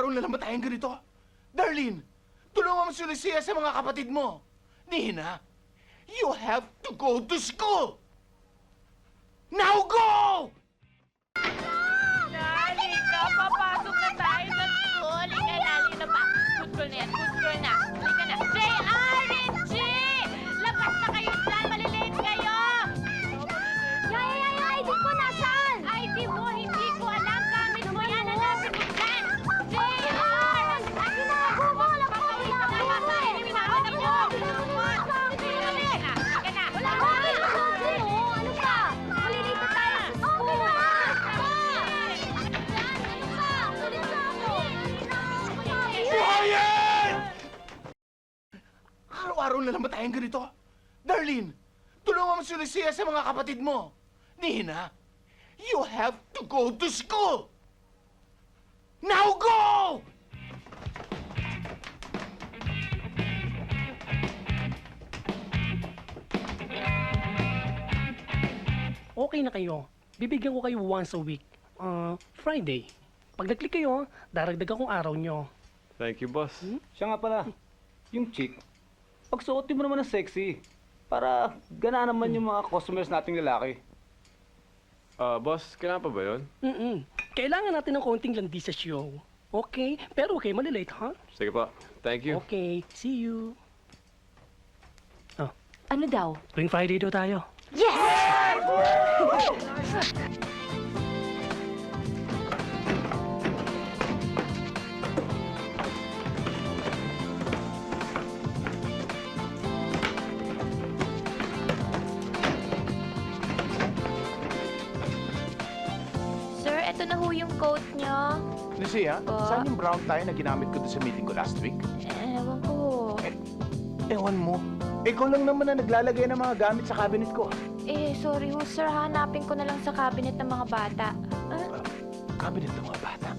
Araw-araw na naman tayong ganito. Darlene, tulungan mo si Lucia sa mga kapatid mo. Nina, you have to go to school! Now go! Araw-araw na naman tayong ganito. Darlene, tulungan mo si Lucia sa mga kapatid mo. Nina, you have to go to school! Now go! Okay na kayo. Bibigyan ko kayo once a week. Ah, Friday. Pag nag-click kayo, daragdag akong araw nyo. Thank you, boss. Siya nga pala, yung chick, pagsuotin mo naman ng sexy. Para gana naman yung mga customers nating lalaki. Ah, boss, kailangan pa ba yun? Mm-mm. Kailangan natin ng konting landi sa show. Okay? Pero okay, malilate, ha? Sige pa. Thank you. Okay, see you. Ano daw? Tuwing Friday daw tayo. Sir, eto na ho yung coat nyo. Lucia, Po? saan yung brown tie na ginamit ko doon sa meeting ko last week? Ewan ko. Ewan mo. Ikaw lang naman na naglalagay ng mga gamit sa cabinet ko. Eh, sorry ho, sir. Hanapin ko na lang sa cabinet ng mga bata. Ah, Cabinet ng mga bata?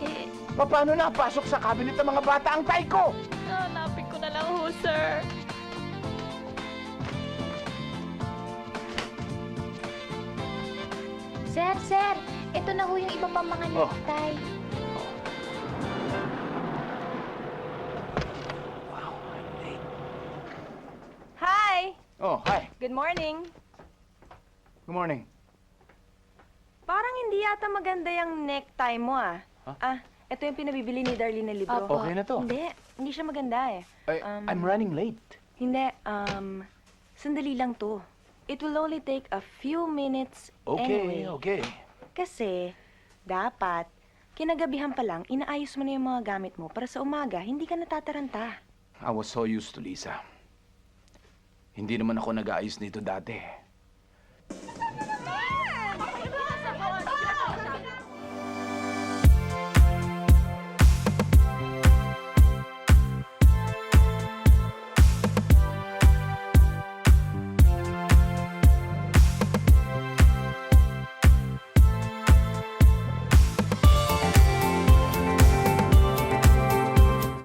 eh, Paano napasok sa cabinet ng mga bata ang tie ko? hanapin ko na lang ho, sir. Sir, sir. Ito na ho yung iba pang mga Oh. Hi! Oh, hi. Good morning. Good morning. Parang hindi yata maganda yung necktie mo ah. Huh? Ah, ito yung pinabibili ni Darlene na libro. Opo. Okay na to. Hindi, hindi siya maganda eh. Ay, Um, I'm running late. Hindi, um, sandali lang to. It will only take a few minutes Okay, anyway. okay. Kasi, dapat, kinagabihan pa lang, inaayos mo na yung mga gamit mo para sa umaga, hindi ka natataranta. I was so used to Lisa. Hindi naman ako nag-aayos nito dati.